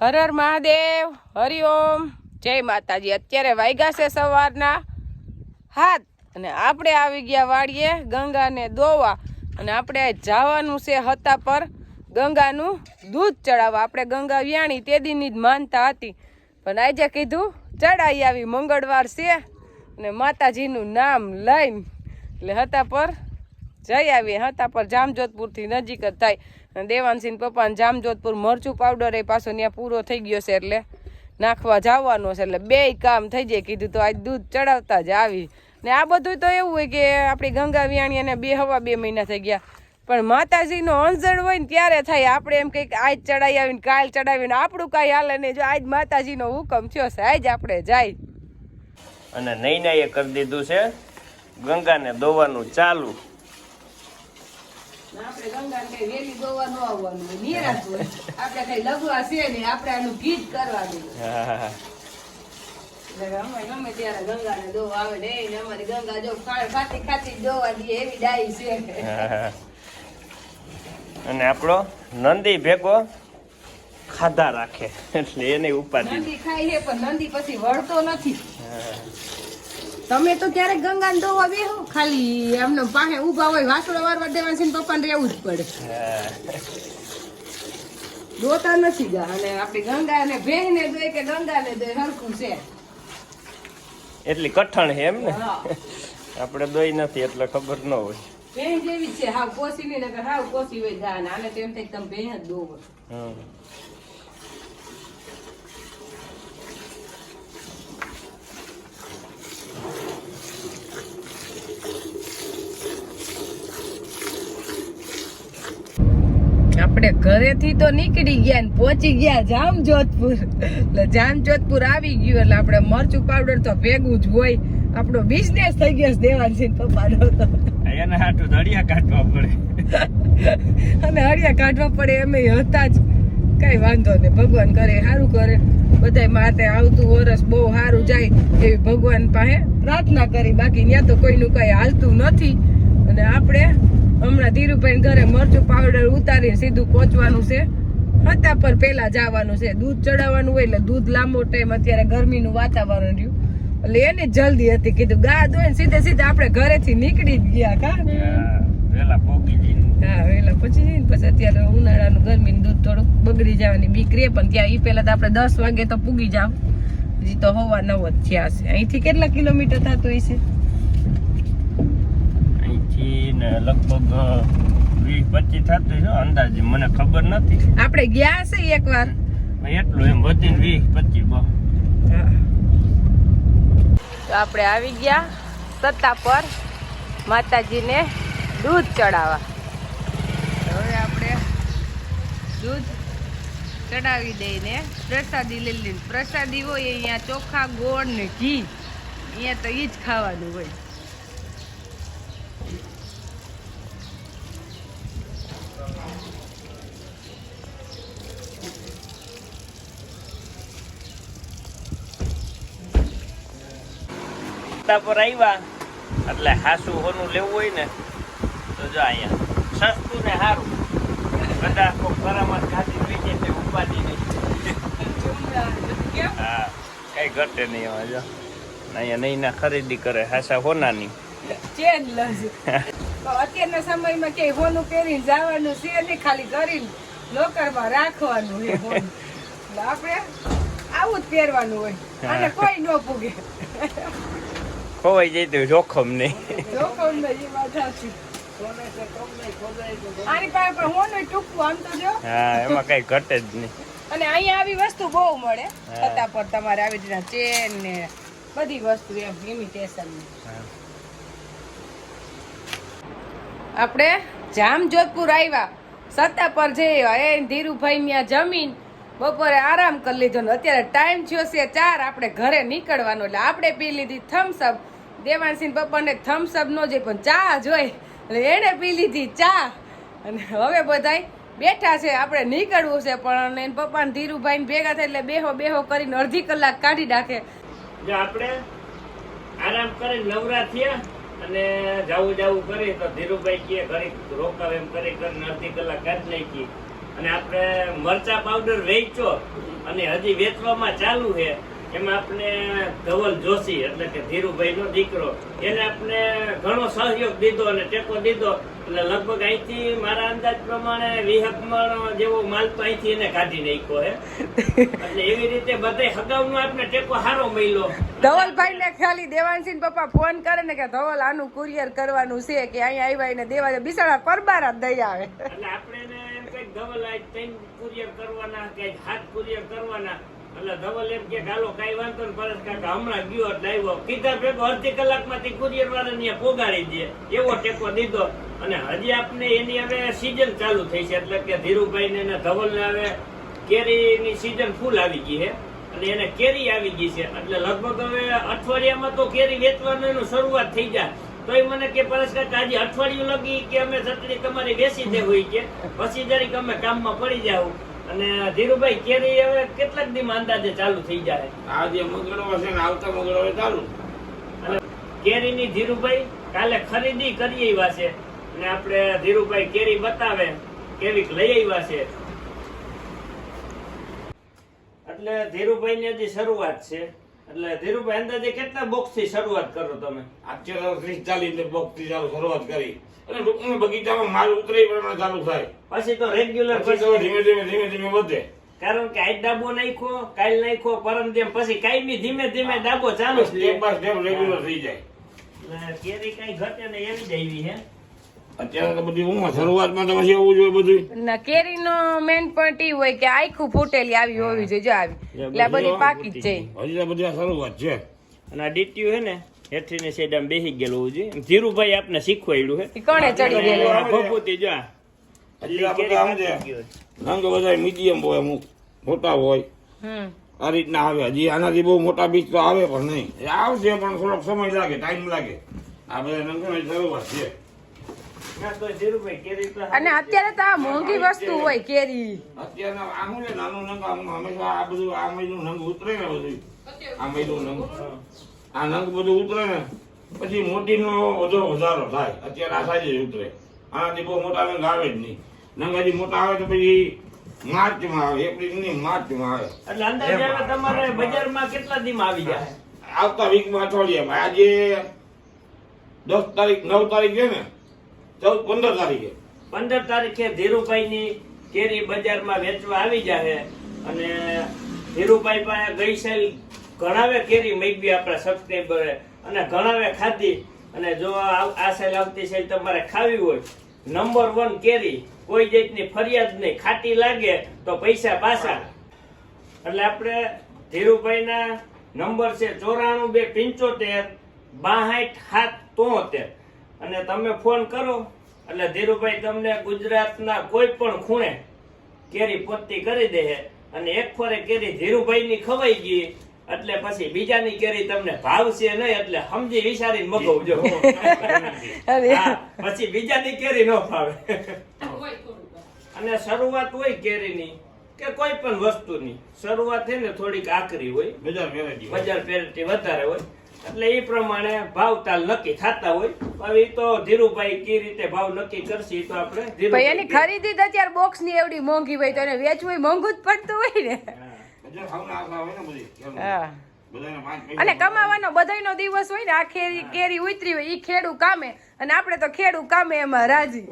હર હર મહાદેવ હરિઓમ જય માતાજી. અત્યારે વાગ્યા છે સવારના હાથ અને આપણે આવી ગયા વાડીએ ગંગાને દોવા. અને આપણે જવાનું છે હતા પર ગંગાનું દૂધ ચડાવવા. આપણે ગંગા વ્યાણી તે દીની જ માનતા હતી. પણ આજે કીધું ચડાઈ આવી. મંગળવાર છે અને માતાજીનું નામ લઈને. એટલે હતા પર જઈ આવીએ. હતા પર જામજોધપુરથી નજીક જ થાય. દેવાનસિંહ પપ્પાને જામજોધપુર મરચું પાવડર એ પાછો ત્યાં પૂરો થઈ ગયો છે એટલે નાખવા જવાનો છે એટલે બેય કામ થઈ જાય. કીધું તો આજ દૂધ ચડાવતા જ આવી. ને આ બધું તો એવું હોય કે આપણી ગંગા વિયાણી અને બે હવા બે મહિના થઈ ગયા. પણ માતાજીનો અંજળ હોય ને ત્યારે થાય. આપણે એમ કંઈક આજ ચડાવી આવીને, કાલ ચડાવીને આપણું કાંઈ હાલે નહીં. જો આજ માતાજીનો હુકમ થયો છે, આજ આપણે જાય. અને નૈનાએ કરી દીધું છે ગંગાને દોવાનું ચાલુ. આપણે ગંગાને કઈ વેલી દોવા ન આવવાનું નિરાશ હોય. આપણે કઈ લગવા છે ને આપણે આનું ગીત કરવાનું. અમે ગમે ત્યારે ગંગાને દો આવે ને અમારી ગંગા જો ખાતી ખાતી દોવા દે એવી ડાઈ છે. અને આપણો નંદી ભેગો ખાધા રાખે. એટલે એની ઉપાધિ. નંદી ખાય છે પણ નંદી પછી વળતો નથી. તમે તો ક્યારેક ગંગા ને ધોવા બેહો? ખાલી એમને પાસે ઊભા હોય વાસણો વારવા દેવા છે પપ્પાને રહેવું જ પડે. ધોતા નથી જા અને આપણી ગંગા ને ભેહ ને દોય કે ગંગા ને દોય હરખું છે. એટલી કઠણ છે એમ ને? આપણે દોઈ નથી એટલે ખબર ન હોય. ભેહ જેવી છે હાવ કોસી ની નગર હાવ કોસી હોય જા આને તેમ થઈ તમે ભેહ જ દોવો. હમ. આપણે ઘરેથી તો નીકળી ગયા ને પહોંચી ગયા જામજોધપુર. એટલે જામજોધપુર આવી ગયું એટલે આપણે મરચું પાવડર તો ભેગું જ હોય. આપણો બિઝનેસ થઈ ગયો છે દેવાનસિંહ પપ્પાનો તો. એને હાટું દળિયા કાઢવા પડે. અને હળિયા કાઢવા પડે એમ હતા જ. કઈ વાંધો નહીં ભગવાન કરે સારું કરે. બધાય માટે આવતું વરસ બહુ સારું જાય એવી ભગવાન પાસે પ્રાર્થના કરી. બાકી ત્યાં તો કોઈનું કઈ હાલતું નથી. અને આપણે હમણાં ધીરુભાઈ ઘરે મરચું પાવડર ઉતારી સીધું પહોંચવાનું છે. હતા પર પેલા જવાનું છે. દૂધ ચડાવવાનું હોય એટલે દૂધ લાંબો ટાઈમ અત્યારે ગરમીનું વાતાવરણ રહ્યું. એટલે એને જલ્દી હતી કીધું ગા દોઈને સીધે સીધે આપણે ઘરેથી નીકળી જ ગયા કા? હા, વેલા પોકી હા વેલા પછી જઈને પછી અત્યારે ઉનાળાનું ગરમીનું દૂધ થોડુંક બગડી જવાની બીક રે પણ ત્યાં એ પહેલા તો આપણે દસ વાગે તો પૂગી જાવ. હજી તો હવા નવ જ થયા છે. અહીંથી કેટલા કિલોમીટર થતું હશે અહીંથી ને લગભગ વીસ પચીસ થતું છે અંદાજે. મને ખબર નથી. આપણે ગયા છે એકવાર. એટલું એમ વધીને વીસ પચીસ બહુ તો આપણે આવી ગયા સત્તા પર માતાજીને દૂધ ચડાવવા. હવે આપણે દૂધ ચડાવી દઈને પ્રસાદી લઈ લઈને. પ્રસાદી હોય અહીંયા ચોખા ગોળ ને ઘી. અહીંયા તો એ જ ખાવાનું હોય. રસ્તા પર આવ્યા એટલે હાસુ હોનું લેવું હોય ને તો જો અહીંયા. સસ્તું ને સારું. બધા ખાધી લઈ જાય તે ઉપાધિ નહીં. હા કઈ ઘટે નહીં હવે જો. અહીંયા નહીં ના ખરીદી કરે હાસા હોનાની. ચેન લજ. અત્યારના સમયમાં કે હોનું પહેરીને જવાનું છે નહીં ખાલી કરીને લોકરમાં રાખવાનું એ આપણે આવું જ પહેરવાનું હોય અને કોઈ ન પૂગે. ખોવાઈ જાય તો જોખમ નહીં. જોખમ નહીં વાત સાચી. આની પાસે પણ હોનું ટૂંકું આમ તો જો. હા એમાં કઈ ઘટે જ નહીં. અને અહીંયા આવી વસ્તુ બહુ મળે. હા. પર તમારે આવી રીતના ચેન ને બધી વસ્તુ એમ ઇમિટેશન. આપણે જામજોધપુર આવ્યા. સત્તા પર જઈ એ ધીરુભાઈ ત્યાં જમીન બપોરે આરામ કરી લીધો ને અત્યારે ટાઈમ થયો છે ચાર, આપણે ઘરે નીકળવાનો એટલે આપણે પી લીધી થમ્સઅપ દેવાનસિંહ પપ્પાને થમ્સઅપ નો જોઈએ, પણ ચા જોઈ એટલે એણે પી લીધી ચા. અને હવે બધાય બેઠા છે, આપણે નીકળવું છે, પણ એને પપ્પા ને ધીરુભાઈ ભેગા થાય એટલે બેહો બેહો કરીને અડધી કલાક કાઢી નાખે. આપણે આરામ કરી નવરા થયા અને જાવું જાવું કરી તો ધીરુભાઈ કે ઘરે રોકાવ એમ કરી કરીને અડધી કલાક કાઢી નાખી અને આપણે મરચા પાવડર વેચો અને હજી વેચવામાં ચાલુ છે. એમાં આપણે ધવલ જોશી એટલે કે ધીરુભાઈ નો દીકરો એને આપણે ઘણો સહયોગ દીધો અને ટેકો દીધો. એટલે લગભગ અહીંથી મારા અંદાજ પ્રમાણે વિહકમણ જેવો માલ તો અહીંથી એને કાઢી નાખ્યો હે એટલે એવી રીતે બધે હગાવનો આપણે ટેકો સારો મળ્યો. ધવલભાઈ ને ખાલી દેવાનસિંહ પપ્પા ફોન કરે ને કે ધવલ આનું કુરિયર કરવાનું છે કે અહીંયા આવ્યા એને દેવા બિસાડા પરબારા દઈ આવે. એટલે આપણે ધવલ આજ ત્રણ કુરિયર કરવાના કે હાથ કુરિયર કરવાના. એટલે ધવલ એમ કે ગાલો કઈ વાંધો ને પરત કાકા, હમણાં ગયો એટલે કીધા ભેગો અડધી કલાકમાંથી કુરિયર વાળા ત્યાં પોગાડી દે. એવો ટેકો દીધો. અને હજી આપને એની હવે સિઝન ચાલુ થઈ છે. એટલે કે ધીરુભાઈ ને ધવલ ને હવે કેરીની સિઝન ફૂલ આવી ગઈ છે. અને એને કેરી આવી ગઈ છે. એટલે લગભગ હવે અઠવાડિયામાં તો કેરી વેચવાનું શરૂઆત થઈ જાય. તો એ મને કે પરેશ કાકા આજે અઠવાડિયું લગી કે અમે છત્રી તમારી બેસી દે હોય કે. પછી જરીક અમે કામમાં પડી જાવ અને ધીરુભાઈ કેરી હવે કેટલાક દી અંદાજે ચાલુ થઈ જાય. આજે મંગળવાર છે ને આવતા મંગળવારે ચાલુ. અને કેરીની ધીરુભાઈ કાલે ખરીદી કરી આવ્યા છે. અને આપણે ધીરુભાઈ કેરી બતાવે કેવીક લઈ આવ્યા છે. એટલે ધીરુભાઈ ની હજી શરૂઆત છે. એટલે ધીરુભાઈ અંદાજે કેટલા બોક્સથી શરૂઆત કરો તમે? અત્યારે ત્રીસ ચાલીસ ને બોક્સથી ચાલુ શરૂઆત કરી. અને ટૂંકમાં બગીચામાં માલ ઉતરે એ પ્રમાણે ચાલુ થાય. પછી તો રેગ્યુલર પછી ધીમે ધીમે ધીમે ધીમે વધે. કારણ કે આજ ડાબો નાખ્યો કાલ નાખ્યો પરમ જેમ પછી કાયમી ધીમે ધીમે ડાબો ચાલુ જ સ્ટેપ બાય સ્ટેપ રેગ્યુલર થઈ જાય. એટલે કેરી કઈ ઘટે ને એવી જ આવી હે અત્યારે તો બધી ઉંમર શરૂઆતમાં તો પછી એવું જોઈએ બધું ના કેરીનો મેન પોઈન્ટ એ હોય કે આખું ફૂટેલી આવી હોવી જોઈએ જો આવી. એટલે બધી પાકી જ જાય હજી તો બધી આ શરૂઆત છે. અને આ ડીટ્યુ હે ને હેઠી ને આમ બેસી ગયેલું હોવું જોઈએ. ધીરુભાઈ આપને શીખવાડ્યું હે કોણે ચડી ગયેલું? ભભૂતિ જો છે. રંગ બધા મીડિયમ હોય અમુક મોટા હોય. આ રીતના આવે. હજી આનાથી બહુ મોટા બીજ તો આવે પણ નહીં. આવશે પણ થોડોક સમય લાગે ટાઈમ લાગે. આ બધા રંગોની શરૂઆત છે ના તો ધીરુભાઈ કેરી તો અને અત્યારે તો આ મોંઘી વસ્તુ હોય કેરી. અત્યારના નાનું નંગ આમ હંમેશા આ બધું આ મહિનું નંગ ઉતરે ને બધું. આ મહિનું નંગ. આ નંગ બધું ઉતરે ને પછી મોટીનો વધુ વધારો થાય. અત્યારે આ સાઈઝ ઉતરે. આનાથી બહુ મોટા નંગ આવે જ નહીં. નંગ હજી મોટા આવે તો પછી માર્ચમાં આવે એપ્રિલની માર્ચમાં આવે. એટલે અંદાજે તમારે તમારે બજારમાં કેટલા દિન આવી જાય આવતા વીકમાં અઠવાડિયામાં. આજે દસ તારીખ નવ તારીખ છે ને ચૌદ, પંદર તારીખે. પંદર તારીખે ધીરુભાઈની કેરી બજારમાં વેચવા આવી જાય અને ધીરુભાઈ પાસે ગઈ સાલ ઘણાવે કેરી મેળવી આપણા સબસ્ક્રાઈબરે અને ઘણાવે ખાધી. અને જો આ આ સાલ આવતી સાલ તમારે ખાવી હોય નંબર વન કેરી, કોઈ જાતની ફરિયાદ નહીં. ખાટી લાગે તો પૈસા પાછા. એટલે આપણે ધીરુભાઈના નંબર છે ચોરાણું બે પંચોતેર બાહઠ સાત તોતેર. અને તમે ફોન કરો એટલે ધીરુભાઈ તમને ગુજરાતના કોઈ પણ ખૂણે કેરી પોતી કરી દે અને એક ફરે કેરી ધીરુભાઈની ખવાઈ ગઈ એટલે પછી બીજાની કેરી તમને ભાવશે નહીં એટલે સમજી વિચારીને મગવજો. પછી બીજાની કેરી ન ફાવે. અને શરૂઆત હોય કેરીની કે કોઈ પણ વસ્તુની. શરૂઆત છે ને થોડીક આકરી હોય. બજાર પેરટી વધારે હોય. એટલે એ પ્રમાણે ભાવ તાલ નક્કી થતા હોય હવે તો ધીરુભાઈ કઈ રીતે ભાવ નક્કી કરશે તો આપણે ભાઈ એની ખરીદી તો અત્યારે બોક્સની એવડી મોંઘી હોય તો એને વેચવું મોંઘું જ પડતું હોય ને. હા. બધાને અને કમાવાનો બધાયનો દિવસ હોય ને આ કેરી કેરી ઉતરી હોય ઈ ખેડૂ કામે અને આપણે તો ખેડૂ કામે એમાં રાજી.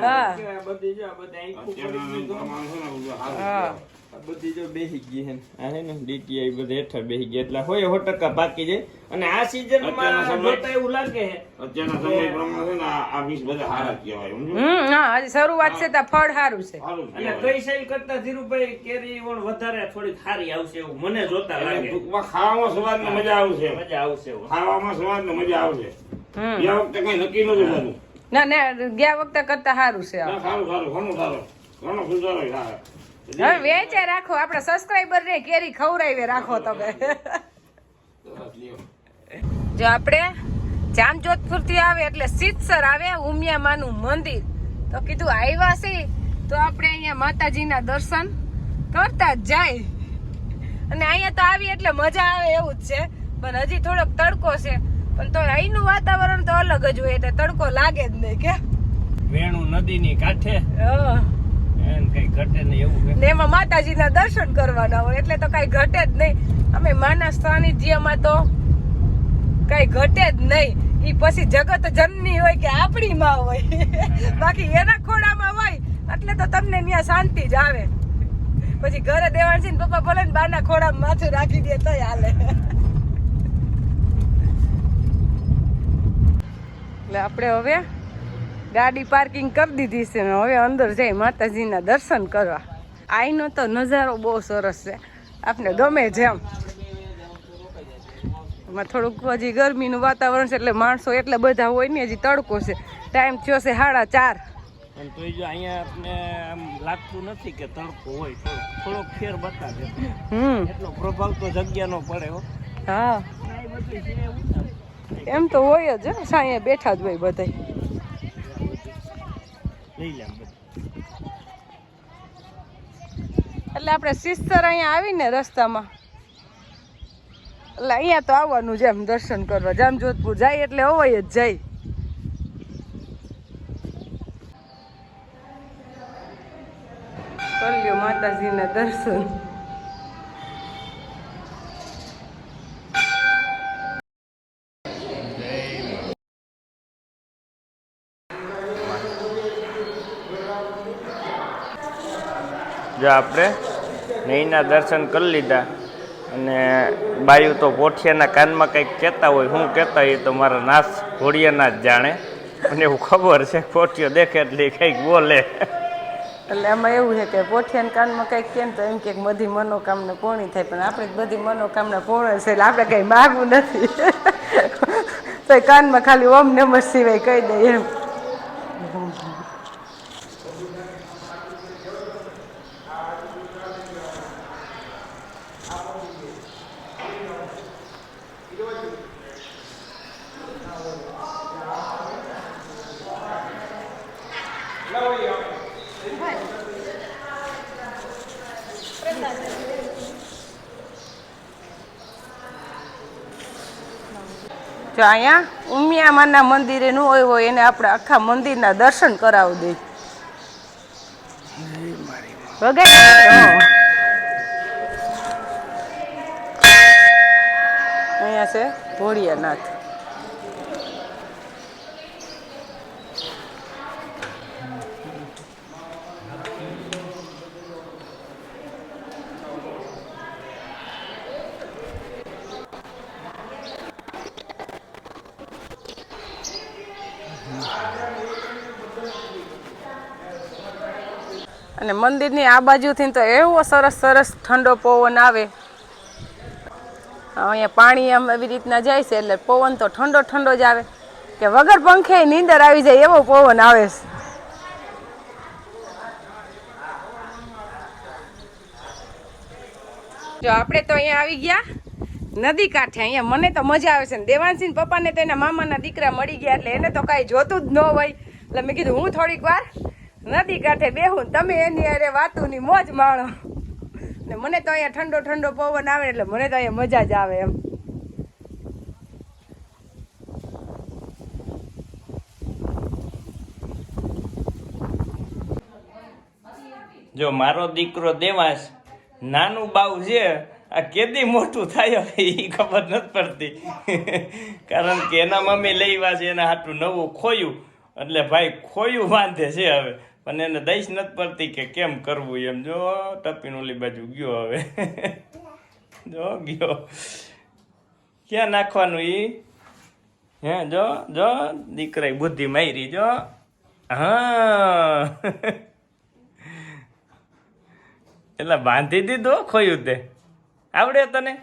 હા. બધી જો સારું હા બેસી ગઈ છે ને. આ હે ને ડીટીઆઈ બધે હેઠળ બેસી ગયા એટલે હોય સો ટકા પાકી જાય અને આ સીઝનમાં જોતા એવું લાગે છે. અત્યારના સમય પ્રમાણે છે ને આ બીજ બધા સારા કહેવાય હમ હા હજી શરૂઆત છે તો ફળ સારું છે. અને કઈ સાઈલ કરતા ધીરુભાઈ કેરી પણ વધારે થોડીક સારી આવશે એવું મને જોતા લાગે. ટૂંકમાં ખાવામાં સ્વાદ ને મજા આવશે. મજા આવશે ખાવામાં સ્વાદ ને મજા આવશે. હમ. ગયા વખતે કઈ નક્કી નતું થતું ના ના ગયા વખતે કરતા સારું છે. સારું સારું ઘણું સારું. ઘણો સુધારો થાય હવે વેચે રાખો આપણે સબસ્ક્રાઈબર ને કેરી ખવડાવી રાખો તમે. જો આપણે જામજોધપુરથી આવે એટલે સિતસર આવે ઉમિયામાનું મંદિર. તો કીધું આવ્યા છે તો આપણે અહીંયા માતાજીના દર્શન કરતા જ જાય. અને અહીંયા તો આવી એટલે મજા આવે એવું જ છે પણ હજી થોડોક તડકો છે. પણ તો અહીંનું વાતાવરણ તો અલગ જ હોય એટલે તડકો લાગે જ નહીં કે. વેણુ નદીની કાંઠે? હા. ને એમાં માતાજીના દર્શન કરવાના હોય, એટલે તો કઈ ઘટે જ નહીં. અમે માના સાનિધ્યમાં તો કઈ ઘટે જ નહીં. ઈ પછી જગત જનની હોય કે આપણી માં હોય. બાકી એના ખોડામાં હોય, એટલે તો તમને ત્યાં શાંતિ જ આવે. પછી ઘરે દેવાણસી ને પપ્પા ભલે ને બાના ખોડામાં માથું રાખી દે તોય હાલે. એટલે આપણે હવે ગાડી પાર્કિંગ કરી દીધી છે ને હવે અંદર જઈ માતાજીના દર્શન કરવા. આઈનો તો નજારો બહુ સરસ છે. આપને ગમે જેમ એમાં. થોડુંક હજી ગરમીનું વાતાવરણ છે એટલે માણસો એટલા બધા હોય ને હજી તડકો છે. ટાઈમ થયો છે સાડા ચાર. પણ તોય જો અહીંયા આપણે આમ લાગતું નથી કે તડકો હોય થોડોક ફેર બતાવે. હમ. એટલો પ્રભાવ તો જગ્યાનો પડે હો. હા. એમ તો હોય જ સાંયે બેઠા જ હોય બધા એટલે આપણે સિસ્તર અહીંયા આવીને રસ્તામાં. એટલે અહીંયા તો આવવાનું છે એમ દર્શન કરવા. જામજોધપુર જાય એટલે હોય જ જાય. કરી લ્યો માતાજીના દર્શન. જો આપણે નહીંના દર્શન કરી લીધા અને બાયુ તો પોઠિયાના કાનમાં કંઈક કહેતા હોય, હું કહેતા હોય તો મારા નાશ ઘોડિયાના જ જાણે. મને એવું ખબર છે પોઠિયો દેખે એટલે કંઈક બોલે. એટલે આમાં એવું છે કે પોઠિયાના કાનમાં કંઈક કેમ તો એમ કે બધી મનોકામના પૂર્ણ થાય, પણ આપણે બધી મનોકામના પૂર્ણ છે એટલે આપણે કંઈ માગવું નથી. તો કાનમાં ખાલી ઓમ નમઃ સિવાય કહી દઈએ એમ. જો અહીંયા ઉમિયામાના મંદિરે નું હોય હોય એને આપણે આખા મંદિરના દર્શન કરાવી દઈ વગાડી અહીંયા છે ભોળિયાનાથ. અને મંદિરની આ બાજુથી તો એવો સરસ સરસ ઠંડો પવન આવે. અહીંયા પાણી આમ એવી રીતના જાય છે એટલે પવન તો ઠંડો ઠંડો જ આવે. કે વગર પંખે નીંદર આવી જાય એવો પવન આવે છે. જો આપણે તો અહીંયા આવી ગયા. નદી કાંઠે અહીંયા મને તો મજા આવે છે ને દેવાંશી પપ્પાને તો એના મામાના દીકરા મળી ગયા એટલે એને તો કાંઈ જોતું જ ન હોય. એટલે મેં કીધું હું થોડીક વાર નદી કાંઠે બેહું તમે એની અરે વાતુની મોજ માણો. ને મને તો અહીંયા ઠંડો ઠંડો પવન આવે એટલે મને તો અહીંયા મજા જ આવે એમ. જો મારો દીકરો દેવાંશ, નાનું બાવ છે, આ કેદી મોટું થાય એ ખબર નથી પડતી. કારણ કે એના મમ્મી લઈવા છે, એના હાટું નવું ખોયું. એટલે ભાઈ ખોયું વાંધે છે હવે. પણ એને દઈશ નથી પડતી કે કેમ કરવું એમ. જો, ટપીન ઓલી બાજુ ગયો હવે. જો, ગયો. ક્યાં નાખવાનું ઈ? હે, જો જો, દીકરાએ બુદ્ધિ મારી, જો. હા. એટલે બાંધી દીધો ખોયું તે. આવડે તને?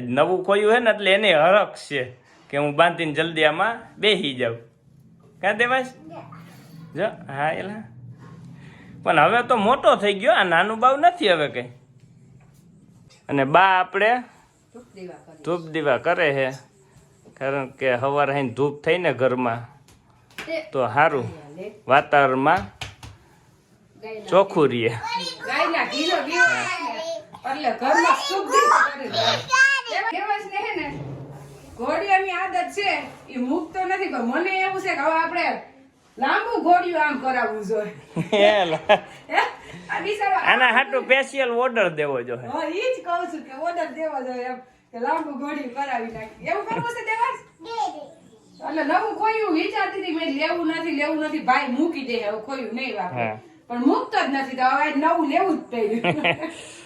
નવું ખોયું હે ને એટલે એને હરખ છે કે હું બાંધીને જલ્દી આમાં બેસી જાઉં. કાં દેવાશ? જો, હા, એલા. પણ હવે તો મોટો થઈ ગયો, આ નાનું બાવ નથી હવે કંઈ. અને બા આપણે ધૂપ દીવા કરે છે. કારણ કે સવારે અહીં ધૂપ થઈને ઘરમાં. તો સારું વાતાવરણમાં ચોખ્ખું ને ઘોડિયાની આદત છે એ મુક્ત નથી મને એવું છે કે હવે આપણે લાંબુ ઘોડિયું આમ કરાવવું જોઈએ. આના હાટુ સ્પેશિયલ ઓર્ડર દેવો જોઈએ. હા ઈ જ કહું છું કે ઓર્ડર દેવો જોઈએ એમ કે લાંબુ ઘોડિયું કરાવી નાખી. એવું કરવું છે દેવાસ એટલે નવું ખોયું વિચારતી હતી મેં લેવું નથી લેવું નથી ભાઈ મૂકી દે હવે ખોયું નહીં વાપરે. પણ મૂકતો જ નથી તો હવે નવું લેવું જ પડ્યું.